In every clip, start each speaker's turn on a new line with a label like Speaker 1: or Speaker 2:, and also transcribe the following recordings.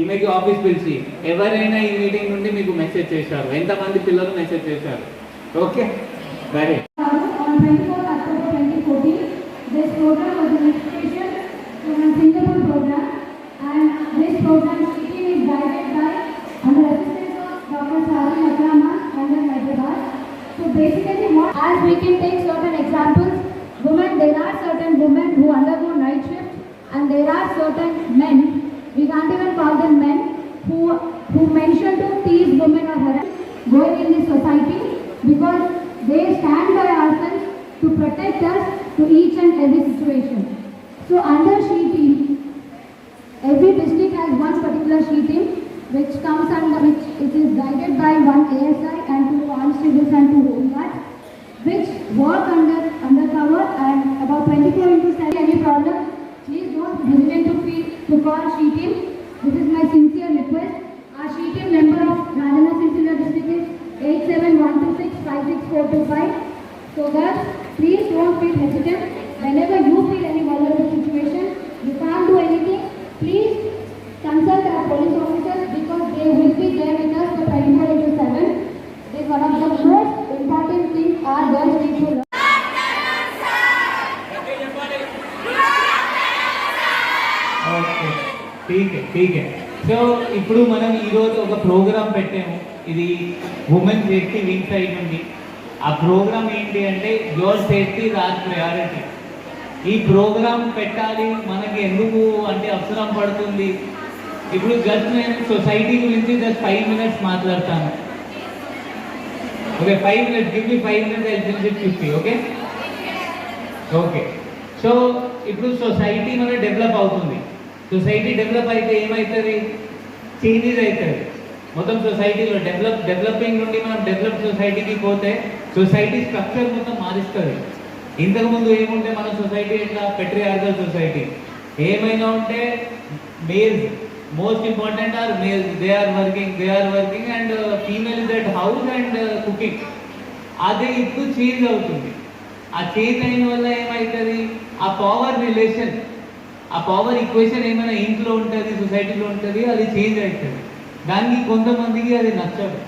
Speaker 1: ఈమెకి ఆఫీస్ పిలిచి ఎవరైనా ఈ మీటింగ్ నుండి మీకు మెసేజ్ చేశారు ఎంతమంది పిల్లలు మెసేజ్ చేశారు ఓకే సరే
Speaker 2: On 24th October 2014, this program was program and this program is guided and basically as we can take certain examples, women, there are certain women who undergo night shift and there are certain men, this society because they stand by ourselves to protect us to each and every situation. So under she team, every district has one particular she team which comes under which it is guided by one ASI and two constables and consult our police officers because they will be there with us for 24 into 7 is one of the most important things our girls need to learn
Speaker 1: okay ఠీకే ఠీకే so ఇప్పుడు మనం ఈరోజు ఒక programme పెట్టాము ఇది women safety wing side నుండి ఆ programme ఏంటి అంటే యువర్ సేఫ్టీ రాజ్ ప్రయారిటీ ఈ ప్రోగ్రామ్ పెట్టాలి మనకి ఎందుకు అంటే అవసరం పడుతుంది ఇప్పుడు జస్ట్ నేను సొసైటీ గురించి జస్ట్ ఫైవ్ మినిట్స్ మాట్లాడతాను. Okay five minutes give me five minutes ఎల్జెన్సీ fifty okay okay so ఇప్పుడు సొసైటీ మన డెవలప్ అవుతుంది. సొసైటీ డెవలప్ అయితే ఏమవుతుంది చేంజెస్ అవుతుంది మొత్తం సొసైటీలో డెవలప్ డెవలపింగ్ నుండి మనం డెవలప్ సొసైటీకి పోతే సొసైటీ స్ట్రక్చర్ మొత్తం మారుస్తుంది. ఇంతకుముందు ఏముంటే మన సొసైటీ ఎట్లా? పెట్రియార్కల్ సొసైటీ ఏమైనా ఉంటే males most important are males they are working they are working and female is that house and cooking అదే ఇప్పుడు చేంజ్ అవుతుంది. ఆ చేంజ్ అయిన వల్ల ఏమవుతుంది ఆ పవర్ రిలేషన్ ఆ పవర్ ఈక్వేషన్ ఏమైనా ఇంట్లో ఉంటుంది సొసైటీలో ఉంటుంది అది చేంజ్ అవుతుంది. దానికి కొంతమందికి అది నచ్చదు.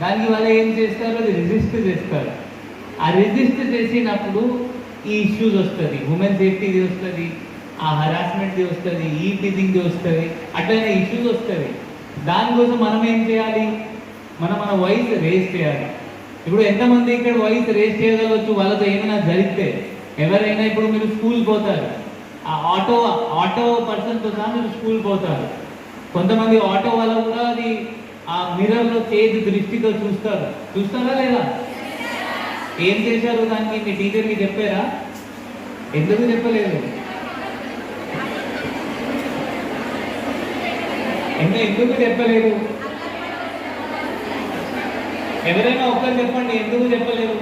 Speaker 1: దానికి వాళ్ళు ఏం చేస్తారు? అది రిజిస్ట్ చేస్తారు. ఆ రిజిస్ట్ చేసినప్పుడు ఈ ఇష్యూస్ వస్తుంది. ఉమెన్ సేఫ్టీది వస్తుంది. ఆ హరాస్మెంట్ది వస్తుంది ఈ టీజింగ్ది వస్తుంది అట్లనే ఇష్యూస్ వస్తుంది. దానికోసం మనం ఏం చేయాలి? మనం మన వాయిస్ రేస్ చేయాలి. ఇప్పుడు ఎంతమంది ఇక్కడ వాయిస్ రేస్ చేయగలవచ్చు? వాళ్ళతో ఏమైనా జరిగితే ఎవరైనా ఇప్పుడు మీరు స్కూల్ పోతారు. ఆ ఆటో ఆటో పర్సన్తో సహా మీరు స్కూల్ పోతారు. కొంతమంది ఆటో వాళ్ళు కూడా అది ఆ మిర్రర్లో చేతి దృష్టితో చూస్తారు. చూస్తారా లేదా? ఏం చేశారు దానికి? మీ టీచర్కి చెప్పారా? ఎందుకు చెప్పలేదు? ఎంత ఎందుకు చెప్పలేదు? ఎవరైనా ఒక్కరు చెప్పండి ఎందుకు చెప్పలేదు?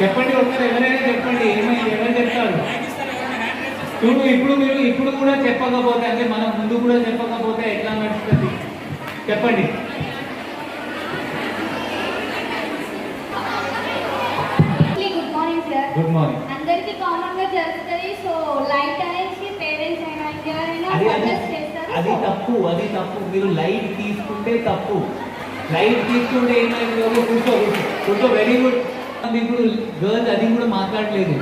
Speaker 1: చెప్పండి ఒక్కరు ఎవరైనా చెప్పండి ఏమైంది? ఎవరు చెప్తారు చూడు ఇప్పుడు మీరు ఇప్పుడు కూడా చెప్పకపోతే అంటే మనం ముందు కూడా చెప్పకపోతే ఎట్లా నడుస్తుంది? చెప్పండి
Speaker 3: good morning sir
Speaker 1: good morning
Speaker 3: అందరికి కామన్గా జరుగుతుంది సో లైట్ అనేసి పేరెంట్స్ అయినా ఎవరైనా
Speaker 1: అది అది
Speaker 3: సజెస్ట్ చేస్తారు
Speaker 1: అది తప్పు అది తప్పు. మీరు లైట్ తీసుకుంటే తప్పు. లైట్ తీసుకుంటే ఏమైంది కూర్చో కూర్చో. Very good. ఇప్పుడు గర్ల్ అది కూడా మాట్లాడలేదు.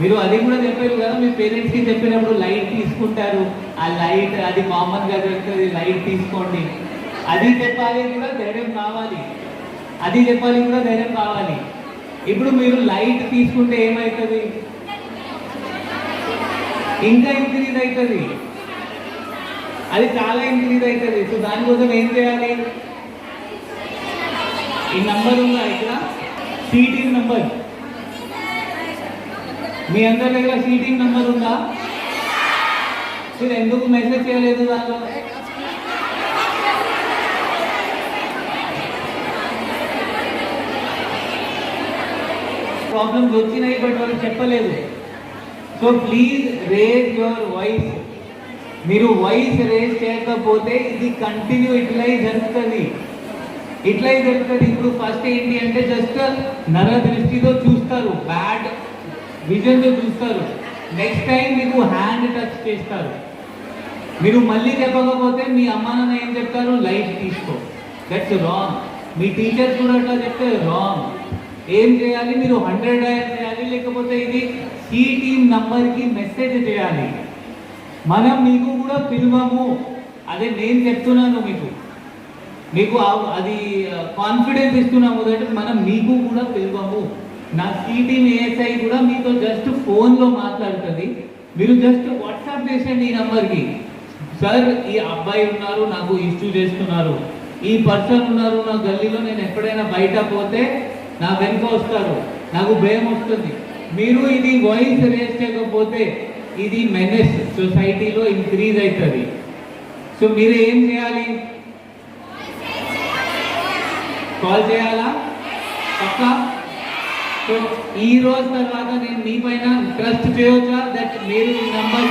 Speaker 1: మీరు అది కూడా చెప్పారు కదా మీ పేరెంట్స్కి చెప్పినప్పుడు లైట్ తీసుకుంటారు. ఆ లైట్ అది కామన్గా జరుగుతుంది లైట్ తీసుకోండి. అది చెప్పాలి కూడా ధైర్యం కావాలి. అది చెప్పాలి కూడా ధైర్యం కావాలి. ఇప్పుడు మీరు లైట్ తీసుకుంటే ఏమవుతుంది ఇంకా ఇంక్రీజ్ అవుతుంది. అది చాలా ఇంక్రీజ్ అవుతుంది. సో దానికోసం ఏం చేయాలి? ఈ నంబర్ ఉందా ఇక్కడ? Seating number. మీ అందరి దగ్గర సీటింగ్ నంబర్ ఉందా? మీరు ఎందుకు మెసేజ్ చేయలేదు దానిలో ప్రాబ్లమ్స్ వచ్చినాయి బట్ వాళ్ళు చెప్పలేదు. So please raise your voice మీరు వాయిస్ రేజ్ చేయకపోతే ఇది కంటిన్యూ ఇట్లా జరుగుతుంది. ఇట్లా జరుగుతుంది. ఇప్పుడు ఫస్ట్ ఏంటి అంటే జస్ట్ నర దృష్టితో చూస్తారు. బ్యాడ్ విజన్తో చూస్తారు. నెక్స్ట్ టైం మీకు హ్యాండ్ టచ్ చేస్తారు. మీరు మళ్ళీ చెప్పకపోతే మీ అమ్మ నాన్న ఏం చెప్తారు? లైట్ తీసుకో. దట్స్ రాంగ్ మీ టీచర్స్ కూడా అట్లా చెప్తే రాంగ్ ఏం చేయాలి? మీరు హండ్రెడ్ డయల్ చేయాలి. లేకపోతే ఇది సి టీమ్ నంబర్కి మెసేజ్ చేయాలి. మనం మీకు కూడా పిలువము. అదే నేను చెప్తున్నాను మీకు. మీకు అది కాన్ఫిడెన్స్ ఇస్తున్నాము అంటే మనం మీకు కూడా పిలువము. నా సిటీ ఏఎస్ఐ కూడా మీతో జస్ట్ ఫోన్లో మాట్లాడుతుంది. మీరు జస్ట్ వాట్సాప్ చేసండి ఈ నంబర్కి. సార్ ఈ అబ్బాయి ఉన్నారు నాకు ఇష్యూ చేస్తున్నారు. ఈ పర్సన్ ఉన్నారు నా గల్లీలో నేను ఎప్పుడైనా బయట పోతే నా వెనుక వస్తారు. నాకు భయం వస్తుంది. మీరు ఇది వాయిస్ రేస్ చేయకపోతే ఇది మెనెస్ సొసైటీలో ఇంక్రీజ్ అవుతుంది సో మీరు ఏం చేయాలి? కాల్ చేయాలా? పక్క? సో ఈ రోజు తర్వాత నేను మీ పైన ట్రస్ట్ చేయొచ్చా? దట్ మీరు ఈ నంబర్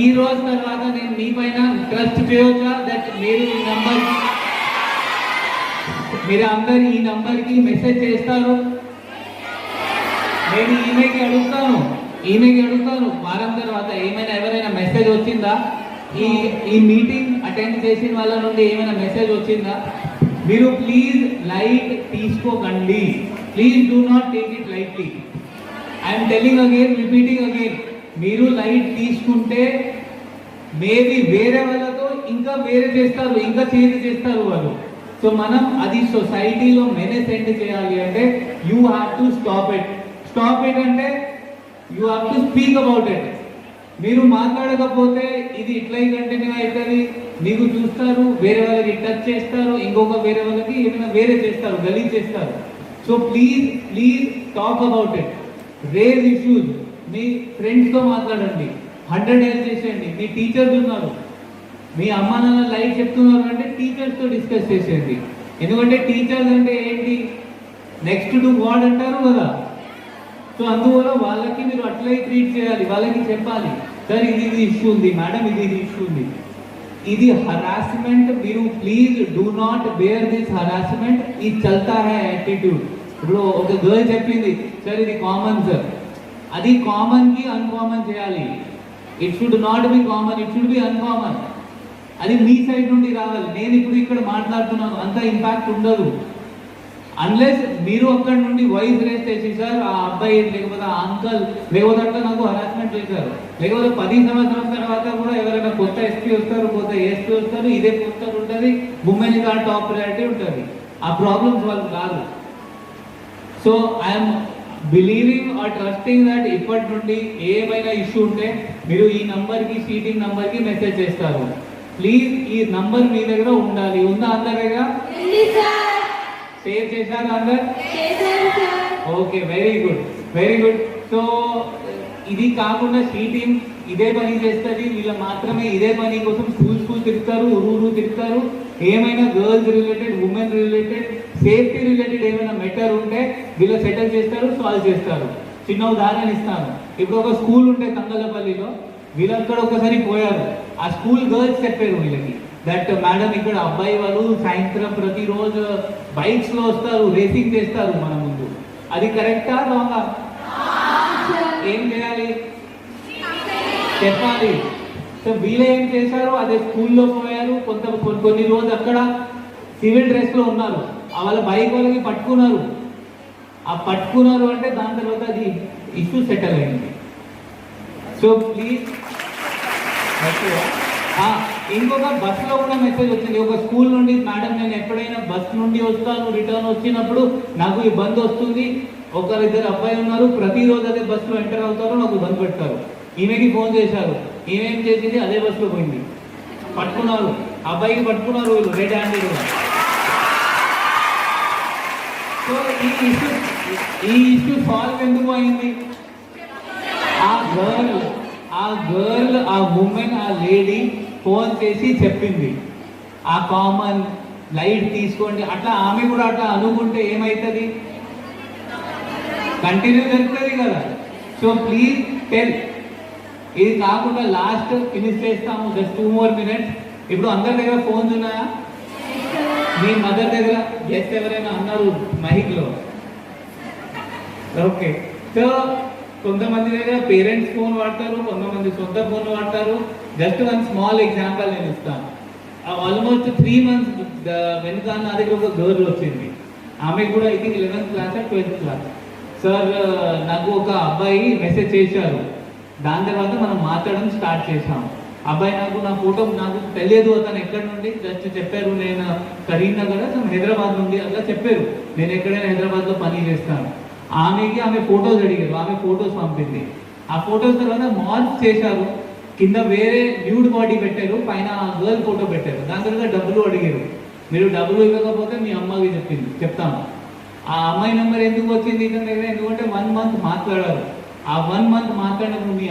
Speaker 1: ఈ రోజు తర్వాత నేను మీ పైన ట్రస్ట్ చేయొచ్చా? దట్ మీరు ఈ నంబర్ మీరు అందరు ఈ నంబర్కి మెసేజ్ చేస్తారు. నేను ఈమెకి అడుగుతాను ఈమెకి అడుగుతాను వారం తర్వాత ఏమైనా ఎవరైనా మెసేజ్ వచ్చిందా? ఈ ఈ మీటింగ్ అటెండ్ చేసిన వాళ్ళ నుండి ఏమైనా మెసేజ్ వచ్చిందా? మీరు ప్లీజ్ లైట్ తీసుకోకండి. Please do not take it lightly I'm telling again repeating again మీరు లైట్ తీసుకుంటే మేబీ వేరే వాళ్ళతో ఇంకా వేరే చేస్తారు ఇంకా చేంజ్ చేస్తారు వాళ్ళు. సో మనం అది సొసైటీలో మేనేజ్ ఎండ్ చేయాలి అంటే you have to stop it stop it అంటే you have to speak about it మీరు మాట్లాడకపోతే ఇది ఇట్లా కంటిన్యూ అవుతుంది. మీకు చూస్తారు వేరే వాళ్ళకి టచ్ చేస్తారు ఇంకొక వేరే వాళ్ళకి ఏమైనా వేరే చేస్తారు గలీజ్ చేస్తారు. So please please talk about it raise issues మీ ఫ్రెండ్స్తో మాట్లాడండి. హండ్రెడ్ హెల్ప్ చేసేయండి. మీ టీచర్స్ ఉన్నారు. మీ అమ్మ నాన్న లైఫ్ చెప్తున్నారు అంటే టీచర్స్తో డిస్కస్ చేసేయండి. ఎందుకంటే టీచర్స్ అంటే ఏంటి? నెక్స్ట్ టు గాడ్ అంటారు కదా. సో అందువల్ల వాళ్ళకి మీరు అట్లే ట్రీట్ చేయాలి వాళ్ళకి చెప్పాలి సార్ ఇది ఇది ఇష్యూ ఉంది మేడం ఇది ఇది ఇష్యూ ఉంది. ఇది హరాస్మెంట్ మీరు please do not bear this harassment ఇది చల్తా హై యాటిట్యూడ్ ఇప్పుడు ఒక గర్ల్ చెప్పింది సార్ ఇది కామన్ సార్ అది కామన్కి అన్కామన్ చేయాలి. It should not be common it should be uncommon అది మీ సైడ్ నుండి రావాలి. నేను ఇప్పుడు ఇక్కడ మాట్లాడుతున్నాను అంత ఇంపాక్ట్ ఉండదు. అన్లెస్ మీరు అక్కడ నుండి వాయిస్ రేస్ చేసి సార్ ఆ అబ్బాయి లేకపోతే ఆ అంకల్ లేకపోతే నాకు హరాస్మెంట్ చేశారు. లేకపోతే పది సంవత్సరం తర్వాత కూడా ఎవరైనా కొత్త ఎస్పీ వస్తారు కొత్త ఎస్పీ వస్తారు ఇదే పోస్టర్ ఉంటుంది. ఉమెన్గా టాప్ ప్రయారిటీ ఉంటుంది. ఆ ప్రాబ్లమ్స్ వాళ్ళకి రాదు. So I'm believing or trusting that ఇప్పటి నుండి ఏమైనా ఇష్యూ ఉంటే మీరు ఈ నంబర్కి సీటింగ్ నంబర్కి మెసేజ్ చేస్తారు. ప్లీజ్ ఈ నంబర్ మీ దగ్గర ఉండాలి. ఉందా అందరి సేవ్ చేశారు అందరు? Okay very good very good. So ఇది కాకుండా సి టీమ్ ఇదే పని చేస్తుంది వీళ్ళ మాత్రమే ఇదే పని కోసం స్కూల్ స్కూల్ తిరుగుతారు ఊరు తిరుగుతారు. ఏమైనా girls related women related safety related ఏమైనా మెటర్ ఉంటే వీళ్ళు సెటిల్ చేస్తారు సాల్వ్ చేస్తారు. చిన్న ఉదాహరణ ఇస్తాను. ఇప్పుడు ఒక స్కూల్ ఉంటే తంగలపల్లిలో వీళ్ళు అక్కడ ఒకసారి పోయారు. ఆ స్కూల్ గర్ల్స్ చెప్పారు వీళ్ళకి. దట్ మేడం ఇక్కడ అబ్బాయి వాళ్ళు సాయంత్రం ప్రతిరోజు బైక్స్లో వస్తారు రేసింగ్ చేస్తారు మన ముందు. అది కరెక్టా రాంగా? ఏం చేయాలి? చెప్పాలి. సో వీళ్ళు ఏం చేశారు అదే స్కూల్లో పోయారు. కొంత కొన్ని రోజు అక్కడ సివిల్ డ్రెస్లో ఉన్నారు. ఆ వాళ్ళ బైక్ వాళ్ళకి పట్టుకున్నారు. ఆ పట్టుకున్నారు అంటే దాని తర్వాత అది ఇష్యూ సెటిల్ అయింది. సో ప్లీజ్ ఇంకొక బస్సులో కూడా మెసేజ్ వచ్చింది. ఒక స్కూల్ నుండి మేడం నేను ఎక్కడైనా బస్ నుండి వస్తాను రిటర్న్ వచ్చినప్పుడు నాకు ఈ బంద్ వస్తుంది ఒకరిద్దరు అబ్బాయి ఉన్నారు. ప్రతిరోజు అదే బస్సులో ఎంటర్ అవుతారు నాకు బంద్ పెడతారు. ఈమెకి ఫోన్ చేశారు. ఈమెం చేసింది? అదే బస్సులో పోయింది. పట్టుకున్నారు. అబ్బాయికి పట్టుకున్నారు వీళ్ళు రెడ్ హ్యాండెడ్గా సో ఈ ఇష్యూ ఈ ఇష్యూ సాల్వ్ ఎందుకు అయింది? ఆ గర్ల్ ఆ గర్ల్ ఆ ఉమెన్ ఆ లేడీ ఫోన్ చేసి చెప్పింది. ఆ కామన్ లైట్ తీసుకోండి. అట్లా ఆమె కూడా అట్లా అనుకుంటే ఏమవుతుంది కంటిన్యూ జరుగుతుంది కదా. సో ప్లీజ్ టెల్ ఇది కాకుండా లాస్ట్ ఫినిష్ చేస్తాము. జస్ట్ టూ మోర్ మినిట్స్ ఇప్పుడు అందరి దగ్గర ఫోన్స్ ఉన్నాయా? మీ మదర్ దగ్గర? గెస్ట్ ఎవరైనా అన్నారు మహిక్లో ఓకే సో కొంతమంది దగ్గర పేరెంట్స్ ఫోన్ వాడతారు కొంతమంది సొంత ఫోన్ వాడతారు. జస్ట్ వన్ స్మాల్ ఎగ్జాంపుల్ నేను ఇస్తాను. ఆల్మోస్ట్ త్రీ మంత్స్ వెనుక నా దగ్గర ఒక గర్ల్ వచ్చింది. ఆమె కూడా I think eleventh class twelfth class sir నాకు ఒక అబ్బాయి మెసేజ్ చేశారు. దాని తర్వాత మనం మాట్లాడడం స్టార్ట్ చేశాం. అబ్బాయి నాకు నా ఫోటో నాకు తెలియదు అతను ఎక్కడి నుండి? జస్ట్ చెప్పారు నేను కరీంనగర్ అతను హైదరాబాద్ నుండి అట్లా చెప్పారు. నేను ఎక్కడైనా హైదరాబాద్లో పని చేస్తాను. ఆమెకి ఆమె ఫొటోస్ అడిగారు ఆమె ఫొటోస్ పంపింది. ఆ ఫొటోస్ తర్వాత మార్క్స్ చేశారు. కింద వేరే న్యూడ్ బాడీ పెట్టారు పైన గర్ల్ ఫోటో పెట్టారు. దాని తర్వాత డబ్బులు అడిగారు. మీరు డబ్బులు ఇవ్వకపోతే మీ అమ్మకి చెప్పింది చెప్తాను. ఆ అమ్మాయి నెంబర్ ఎందుకు వచ్చింది ఇతని దగ్గర ఎందుకంటే వన్ మంత్ మాట్లాడారు. ఆ వన్ మంత్ మాట్లాడినప్పుడు మీ